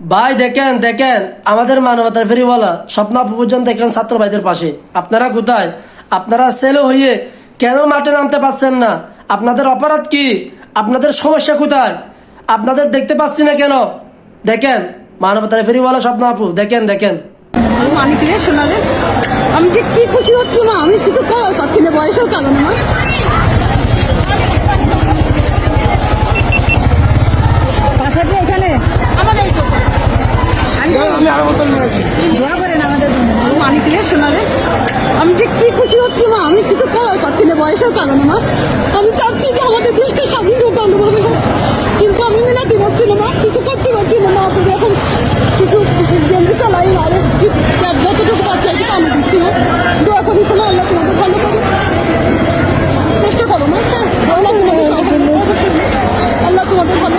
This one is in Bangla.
ভাই, দেখেন দেখেন, আমাদের মানবতার ফেরিওয়ালা স্বপ্ন পর্যন্ত দেখেন ছাত্র ভাইদের পাশে। আপনারা কোথায়? আপনারা ছেলে হয়ে কেন মাঠে নামতে পারছেন না? আপনাদের অপরাধ কি? আপনাদের সমস্যা কোথায়? আপনাদের দেখতে পাচ্ছি না কেন? দেখেন, মানবতার ফেরিওয়ালা স্বপ্ন আপু, দেখেন দেখেন। আমি কি খুশি হচ্ছে না, আমি কিছু পাচ্ছি না বয়সের কারণে মা বাসা কি এখানে আমাদের আমাদের জন্য আমার শোনালে আমি যে কি খুশি হচ্ছে, মা? আমি কিছু করার পাচ্ছি না, বয়সের কারণে, মা। আমি চাচ্ছি যে আমাদের দেশটা স্বাধীন হোক ভালোভাবে কিন্তু আমি মেলাতে পারছি না, মা। কিছু করতে পারছি না, মা। এখন কিছু গেঞ্জি চালাই আর যতটুকু বাচ্চা এটা আমি দিচ্ছি না দোয়া করি শোনো, আল্লাহ তোমাদের ভালো করো চেষ্টা করো, মা। আল্লাহ তোমাদের ভালো আল্লাহ তোমাদের ভালো